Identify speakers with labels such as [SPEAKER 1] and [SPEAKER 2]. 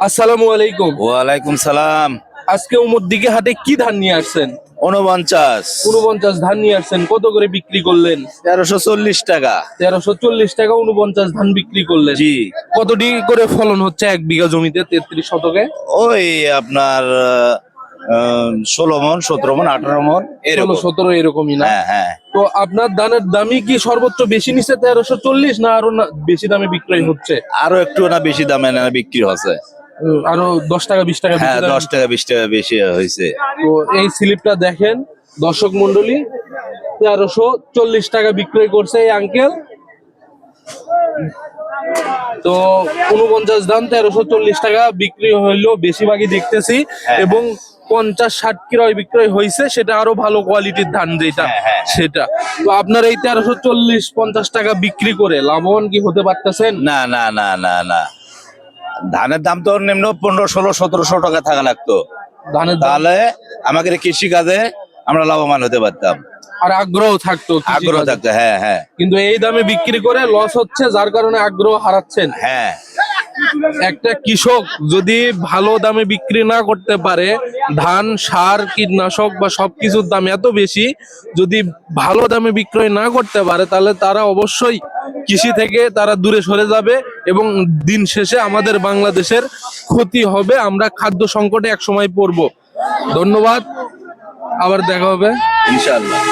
[SPEAKER 1] আসসালামু আলাইকুম।
[SPEAKER 2] ওয়ালাইকুম সালাম।
[SPEAKER 1] আজকে উমর দিকে হাতে কি ধান নিয়ে আসছেন?
[SPEAKER 2] উনপঞ্চাশ
[SPEAKER 1] উনপঞ্চাশ ধান নিয়ে আসছেন কত করে বিক্রি করলেন?
[SPEAKER 2] তেরোশো চল্লিশ টাকা।
[SPEAKER 1] তেরোশো চল্লিশ টাকা উনপঞ্চাশ ধান বিক্রি করলেন।
[SPEAKER 2] জি।
[SPEAKER 1] কতটি করে ফলন হচ্ছে এক বিঘা জমিতে? তেত্রিশ শতকে?
[SPEAKER 2] ওই আপনার ষোলো মন সতেরো মন আঠারো মন এরকম।
[SPEAKER 1] সতেরো এরকমই না?
[SPEAKER 2] হ্যাঁ হ্যাঁ।
[SPEAKER 1] তো আপনার ধানের দামই কি সর্বোচ্চ বেশি নিচ্ছে তেরোশো চল্লিশ না আরও না- বেশি দামে বিক্রয় হচ্ছে?
[SPEAKER 2] আরও একটু না বেশি দামে না বিক্রি হচ্ছে।
[SPEAKER 1] আরও দশ টাকা বিশ টাকা
[SPEAKER 2] হ্যাঁ দশ টাকা বিশ টাকা বেশি হয়েছে।
[SPEAKER 1] তো এই স্লিপটা দেখেন দর্শক মন্ডলী তেরোশো চল্লিশ টাকা বিক্রয় করছে এই আঙ্কেল তো উনপঞ্চাশ ধান তেরোশো চল্লিশ টাকা বিক্রি হইল বেশিরভাগই দেখতেছি এবং পঞ্চাশ ষাট ক্রয় বিক্রয় হয়েছে সেটা আরও ভালো কোয়ালিটির ধান যেটা সেটা। তো আপনার এই তেরোশো চল্লিশ পঞ্চাশ টাকা বিক্রি করে লাভবান কি হতে পারতেছেন?
[SPEAKER 2] না না না না না। ধানের দাম তো নিম্ন পনেরো ষোলো সতেরোশো টাকা থাকা লাগতো।
[SPEAKER 1] ধানের দাম?
[SPEAKER 2] তাহলে আমাদের কৃষি কাজে আমরা লাভবান হতে পারতাম।
[SPEAKER 1] আর আগ্রহ থাকতো
[SPEAKER 2] আগ্রহ থাকতো হ্যাঁ হ্যাঁ।
[SPEAKER 1] কিন্তু এই দামে বিক্রি করে লস হচ্ছে যার কারণে আগ্রহ হারাচ্ছেন।
[SPEAKER 2] হ্যাঁ।
[SPEAKER 1] একটা কৃষক যদি ভালো দামে বিক্রি না করতে পারে ধান সার কীটনাশক বা সবকিছুর দাম এত বেশি যদি ভালো দামে বিক্রয় না করতে পারে তাহলে তারা অবশ্যই কৃষি থেকে তারা দূরে সরে যাবে এবং দিন শেষে আমাদের বাংলাদেশের ক্ষতি হবে। আমরা খাদ্য সংকটে এক সময় পড়ব। ধন্যবাদ। আবার দেখা হবে।
[SPEAKER 2] ইনশাল্লাহ